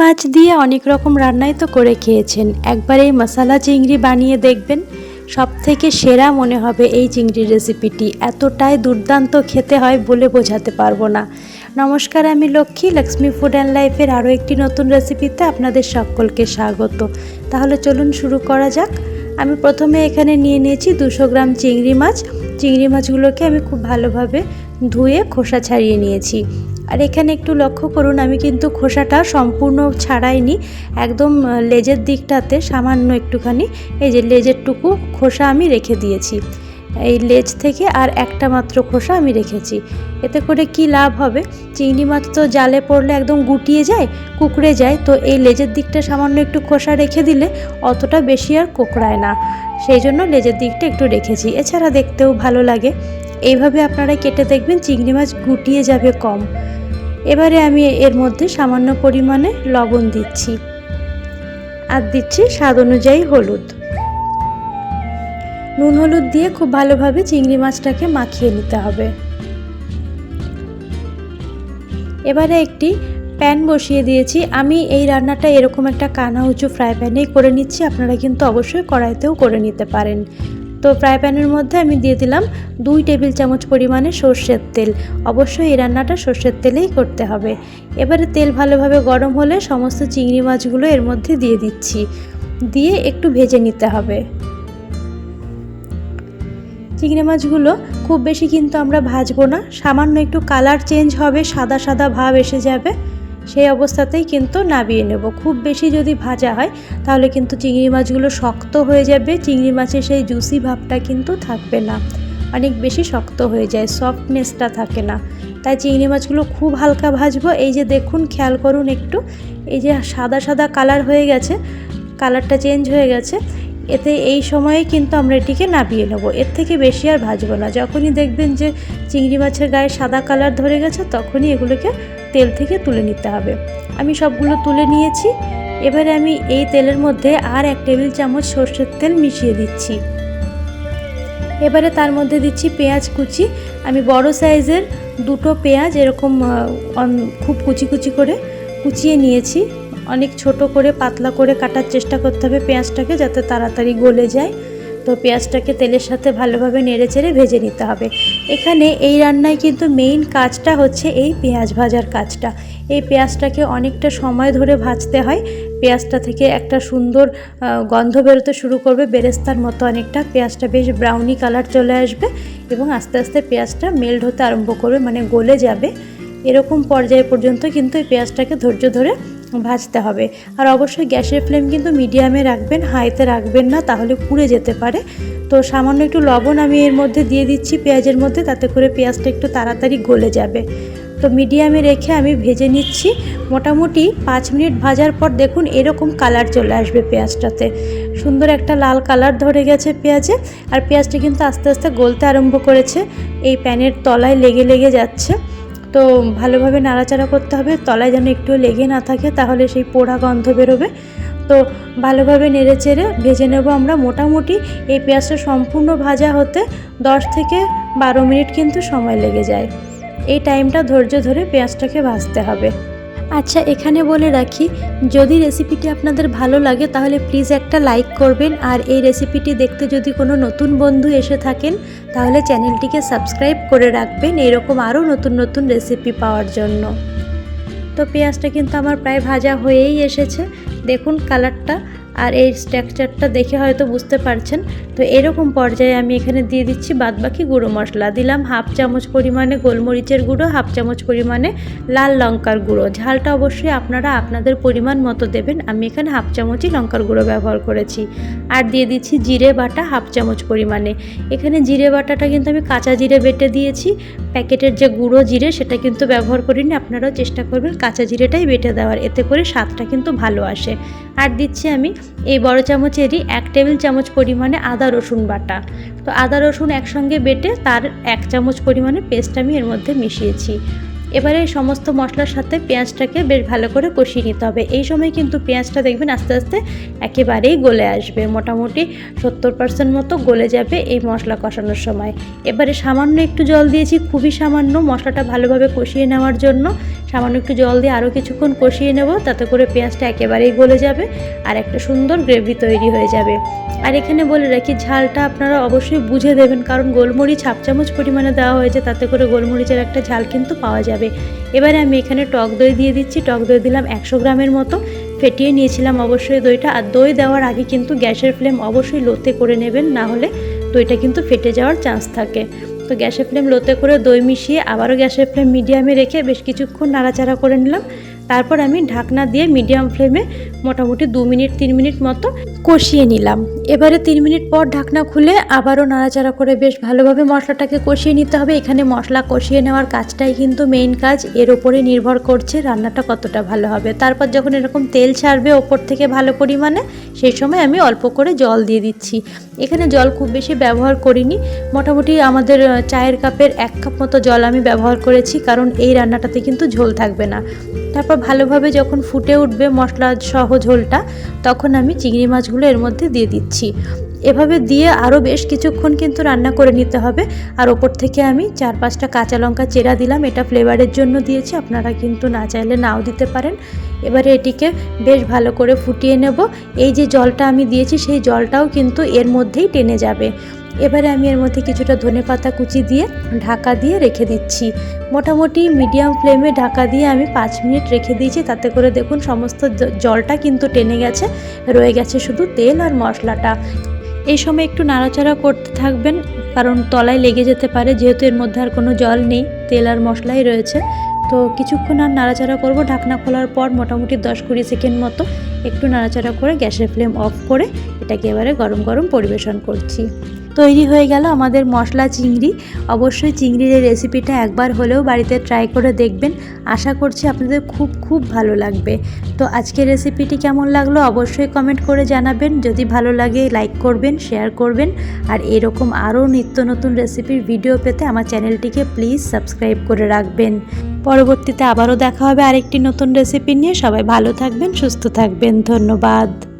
মাছ দিয়ে অনেক রকম রান্নাই তো করে খেয়েছেন। একবার এই মশালা চিংড়ি বানিয়ে দেখবেন সব থেকে সেরা মনে হবে এই চিংড়ির রেসিপিটি। এতটাই দুর্দান্ত খেতে হয় বলে বোঝাতে পারব না। নমস্কার, আমি লক্ষ্মী লক্ষ্মী ফুড অ্যান্ড লাইফের আরও একটি নতুন রেসিপিতে আপনাদের সকলকে স্বাগত। তাহলে চলুন শুরু করা যাক। আমি প্রথমে এখানে নিয়ে নিয়েছি দুশো গ্রাম চিংড়ি মাছ। চিংড়ি মাছগুলোকে আমি খুব ভালোভাবে ধুয়ে খোসা ছাড়িয়ে নিয়েছি। আর এখানে একটু লক্ষ্য করুন, আমি কিন্তু খোসাটা সম্পূর্ণ ছাড়াইনি, একদম লেজের দিকটাতে সামান্য একটুখানি, এই যে লেজেরটুকু খোসা আমি রেখে দিয়েছি। এই লেজ থেকে আর একটা মাত্র খোসা আমি রেখেছি। এতে করে কি লাভ হবে? চিংড়ি মাছ তো জালে পড়লে একদম গুটিয়ে যায়, কুকড়ে যায়, তো এই লেজের দিকটা সামান্য একটু খোসা রেখে দিলে অতটা বেশি আর কোকড়ায় না। সেই জন্য লেজের দিকটা একটু রেখেছি। এছাড়া দেখতেও ভালো লাগে। এইভাবে আপনারা কেটে দেখবেন, চিংড়ি মাছ গুটিয়ে যাবে কম। এবারে আমি এর মধ্যে সামান্য পরিমাণে লবণ দিচ্ছি আর দিচ্ছি স্বাদ অনুযায়ী হলুদ। নুন হলুদ দিয়ে খুব ভালোভাবে চিংড়ি মাছটাকে মাখিয়ে নিতে হবে। এবারে একটি প্যান বসিয়ে দিয়েছি। আমি এই রান্নাটা এরকম একটা কানা উঁচু ফ্রাই প্যানেই করে নিচ্ছি। আপনারা কিন্তু অবশ্যই কড়াইতেও করে নিতে পারেন। তো ফ্রাই প্যানের মধ্যে আমি দিয়ে দিলাম দুই টেবিল চামচ পরিমাণে সর্ষের তেল। অবশ্যই এই রান্নাটা সর্ষের তেলেই করতে হবে। এবারে তেল ভালোভাবে গরম হলে সমস্ত চিংড়ি মাছগুলো এর মধ্যে দিয়ে দিচ্ছি। দিয়ে একটু ভেজে নিতে হবে। চিংড়ি মাছগুলো খুব বেশি কিন্তু আমরা ভাজবো না। সামান্য একটু কালার চেঞ্জ হবে, সাদা সাদা ভাব এসে যাবে। সেই অবস্থাতেই কিন্তু নাবিয়ে নেব। খুব বেশি যদি ভাজা হয়, তাহলে কিন্তু চিংড়ি মাছগুলো শক্ত হয়ে যাবে। চিংড়ি মাছের সেই জুসি ভাবটা কিন্তু থাকবে না। অনেক বেশি শক্ত হয়ে যায় সফটনেসটা থাকে না। তাই চিংড়ি মাছগুলো খুব হালকা ভাজবো। এই যে দেখুন, খেয়াল করুন একটু। এই যে সাদা সাদা কালার হয়ে গেছে কালারটা চেঞ্জ হয়ে গেছে। এতে এই সময়ে কিন্তু আমরা এটিকে নাবিয়ে নেব। এর থেকে বেশি আর ভাজবো না। যখনই দেখবেন যে চিংড়ি মাছের গায়ে সাদা কালার ধরে গেছে, তখনই এগুলোকে তেল থেকে তুলে নিতে হবে। আমি সবগুলো তুলে নিয়েছি। এবারে আমি এই তেলের মধ্যে আর এক টেবিল চামচ সর্ষের তেল মিশিয়ে দিচ্ছি। এবারে তার মধ্যে দিচ্ছি পেঁয়াজ কুচি। আমি বড় সাইজের দুটো পেঁয়াজ এরকম খুব কুচি কুচি করে কুচিয়ে নিয়েছি। অনেক ছোট করে, পাতলা করে কাটার চেষ্টা করতে হবে পেঁয়াজটাকে যাতে তাড়াতাড়ি গলে যায়। তো পেঁয়াজটাকে তেলের সাথে ভালোভাবে নেড়ে চেড়ে ভেজে নিতে হবে। এখানে এই রান্নায় কিন্তু মেইন কাজটা হচ্ছে এই পেঁয়াজ ভাজার কাজটা। এই পেঁয়াজটাকে অনেকটা সময় ধরে ভাজতে হয়। পেঁয়াজটা থেকে একটা সুন্দর গন্ধ বেরোতে শুরু করবে। বেরেস্তার মতো অনেকটা পেঁয়াজটা বেশ ব্রাউনি কালার চলে আসবে এবং আস্তে আস্তে পেঁয়াজটা মেল্ট হতে আরম্ভ করবে মানে গলে যাবে। এরকম পর্যায় পর্যন্ত কিন্তু এই পেঁয়াজটাকে ধৈর্য ধরে ভাজতে হবে। আর অবশ্যই গ্যাসের ফ্লেম কিন্তু মিডিয়ামে রাখবেন, হাইতে রাখবেন না, তাহলে পুড়ে যেতে পারে। তো সামান্য একটু লবণ আমি এর মধ্যে দিয়ে দিচ্ছি পেঁয়াজের মধ্যে, তাতে করে পেঁয়াজটা একটু তাড়াতাড়ি গলে যাবে। তো মিডিয়ামে রেখে আমি ভেজে নিচ্ছি। মোটামুটি পাঁচ মিনিট ভাজার পর দেখুন এরকম কালার চলে আসবে পেঁয়াজটাতে। সুন্দর একটা লাল কালার ধরে গেছে পেঁয়াজে। আর পেঁয়াজটা কিন্তু আস্তে আস্তে গলতে আরম্ভ করেছে। এই প্যানের তলায় লেগে লেগে যাচ্ছে। তো ভালোভাবে নাড়াচাড়া করতে হবে, তলায় যেন একটু লেগে না থাকে তাহলে সেই পোড়া গন্ধ বেরোবে। তো ভালোভাবে নেড়ে চেড়ে ভেজে নেব আমরা মোটামুটি। এই পেঁয়াজটা সম্পূর্ণ ভাজা হতে দশ থেকে বারো মিনিট কিন্তু সময় লেগে যায়। এই টাইমটা ধৈর্য ধরে পেঁয়াজটাকে ভাজতে হবে। আচ্ছা এখানে বলে রাখি, যদি রেসিপিটি আপনাদের ভালো লাগে, তাহলে প্লিজ একটা লাইক করবেন। আর এই রেসিপিটি দেখতে যদি কোনো নতুন বন্ধু এসে থাকেন, তাহলে চ্যানেলটিকে সাবস্ক্রাইব করে রাখবেন। এরকম আরও নতুন নতুন রেসিপি পাওয়ার জন্য। তো পেঁয়াজটা কিন্তু আমার প্রায় ভাজা হয়েই এসেছে। দেখুন কালারটা আর এই স্ট্রাকচারটা দেখে হয়তো বুঝতে পারছেন। তো এরকম পর্যায়ে আমি এখানে দিয়ে দিচ্ছি বাদবাকি গুঁড়ো মশলা। দিলাম হাফ চামচ পরিমাণে গোলমরিচের গুঁড়ো, হাফ চামচ পরিমাণে লাল লঙ্কার গুঁড়ো। ঝালটা অবশ্যই আপনারা আপনাদের পরিমাণ মতো দেবেন। আমি এখানে হাফ চামচই লঙ্কার গুঁড়ো ব্যবহার করেছি। আর দিয়ে দিচ্ছি জিরে বাটা হাফ চামচ পরিমাণে। এখানে জিরে বাটাটা কিন্তু আমি কাঁচা জিরে বেটে দিয়েছি। প্যাকেটের যে গুঁড়ো জিরে, সেটা কিন্তু ব্যবহার করিনি। আপনারাও চেষ্টা করবেন কাঁচা জিরেটাই বেটে দেওয়ার। এতে করে স্বাদটা কিন্তু ভালো আসে। আর দিচ্ছি আমি এই বড় চামচেরই এক টেবিল চামচ পরিমাণে আদা, রসুন বাটা। তো আদা, রসুন একসঙ্গে বেটে তার এক চামচ পরিমাণে পেস্ট আমি এর মধ্যে মিশিয়েছি। এবারে সমস্ত মশলার সাথে পেঁয়াজটাকে বেশ ভালো করে কষিয়ে নিতে হবে। এই সময় কিন্তু পেঁয়াজটা দেখবেন আস্তে আস্তে একেবারেই গলে আসবে। মোটামুটি সত্তর পার্সেন্ট মতো গলে যাবে এই মশলা কষানোর সময়। এবারে সামান্য একটু জল দিয়েছি, খুবই সামান্য। মশলাটা ভালোভাবে কষিয়ে নেওয়ার জন্য সামান্য একটু জল দিয়ে আরও কিছুক্ষণ কষিয়ে নেব, তাতে করে পেঁয়াজটা একেবারেই গলে যাবে আর একটা সুন্দর গ্রেভি তৈরি হয়ে যাবে। আর এখানে বলে রাখি, ঝালটা আপনারা অবশ্যই বুঝে দেবেন, কারণ গোলমরিচ হাফ চামচ পরিমাণে দেওয়া হয়েছে, তাতে করে গোলমরিচের একটা ঝাল কিন্তু পাওয়া যাবে। এবারে আমি এখানে টক দই দিয়ে দিচ্ছি, টক দই দিলাম একশো গ্রামের মতো, ফেটিয়ে নিয়েছিলাম অবশ্যই দইটা, আর দই দেওয়ার আগে কিন্তু গ্যাসের ফ্লেম অবশ্যই লোতে করে নেবেন, না হলে দইটা কিন্তু ফেটে যাওয়ার চান্স থাকে। তো গ্যাসের ফ্লেম লোতে করে দই মিশিয়ে আবারও গ্যাসের ফ্লেম মিডিয়ামে রেখে বেশ কিছুক্ষণ নাড়াচাড়া করে নিলাম। তারপর আমি ঢাকনা দিয়ে মিডিয়াম ফ্লেমে মোটামুটি দু মিনিট, তিন মিনিট মতো কষিয়ে নিলাম। এবারে তিন মিনিট পর ঢাকনা খুলে আবারও নাড়াচাড়া করে বেশ ভালোভাবে মশলাটাকে কষিয়ে নিতে হবে। এখানে মশলা কষিয়ে নেওয়ার কাজটাই কিন্তু মেইন কাজ। এর ওপরে নির্ভর করছে রান্নাটা কতটা ভালো হবে। তারপর যখন এরকম তেল ছাড়বে ওপর থেকে ভালো পরিমাণে, সেই সময় আমি অল্প করে জল দিয়ে দিচ্ছি। এখানে জল খুব বেশি ব্যবহার করিনি। মোটামুটি আমাদের চায়ের কাপের এক কাপ মতো জল আমি ব্যবহার করেছি, কারণ এই রান্নাটাতে কিন্তু ঝোল থাকবে না। তারপর ভালোভাবে যখন ফুটে উঠবে মশলা সহ ঝোলটা তখন আমি চিংড়ি মাছগুলো এর মধ্যে দিয়ে দিচ্ছি। এভাবে দিয়ে আরও বেশ কিছুক্ষণ কিন্তু রান্না করে নিতে হবে। আর ওপর থেকে আমি চার পাঁচটা কাঁচা লঙ্কা চেরা দিলাম, এটা ফ্লেভারের জন্য দিয়েছি, আপনারা কিন্তু না চাইলে নাও দিতে পারেন। এবারে এটিকে বেশ ভালো করে ফুটিয়ে নেব। এই যে জলটা আমি দিয়েছি, সেই জলটাও কিন্তু এর মধ্যেই টেনে যাবে। এবারে আমি এর মধ্যে কিছুটা ধনে পাতা কুচি দিয়ে ঢাকা দিয়ে রেখে দিচ্ছি। মোটামুটি মিডিয়াম ফ্লেমে ঢাকা দিয়ে আমি পাঁচ মিনিট রেখে দিয়েছি। তাতে করে দেখুন সমস্ত জলটা কিন্তু টেনে গেছে, রয়ে গেছে শুধু তেল আর মশলাটা। এই সময় একটু নাড়াচাড়া করতে থাকবেন, কারণ তলায় লেগে যেতে পারে, যেহেতু এর মধ্যে আর কোনো জল নেই, তেল আর মশলাই রয়েছে। তো কিছুক্ষণ আর নাড়াচাড়া করব, ঢাকনা খোলার পর মোটামুটি দশ কুড়ি সেকেন্ড মতো একটু নাড়াচাড়া করে গ্যাসের ফ্লেম অফ করে এটাকে এবারে গরম গরম পরিবেশন করছি। তৈরি হয়ে গেল আমাদের মশলা চিংড়ি। অবশ্যই চিংড়ির এই রেসিপিটা একবার হলেও বাড়িতে ট্রাই করে দেখবেন। আশা করছি আপনাদের খুব খুব ভালো লাগবে। তো আজকের রেসিপিটি কেমন লাগল অবশ্যই কমেন্ট করে জানাবেন। যদি ভালো লাগে লাইক করবেন শেয়ার করবেন। আর এরকম আরও নিত্য নতুন রেসিপির ভিডিও পেতে আমার চ্যানেলটিকে প্লিজ সাবস্ক্রাইব করে রাখবেন। পরবর্তীতে আবারও দেখা হবে আরেকটি নতুন রেসিপি নিয়ে। সবাই ভালো থাকবেন, সুস্থ থাকবেন। ধন্যবাদ।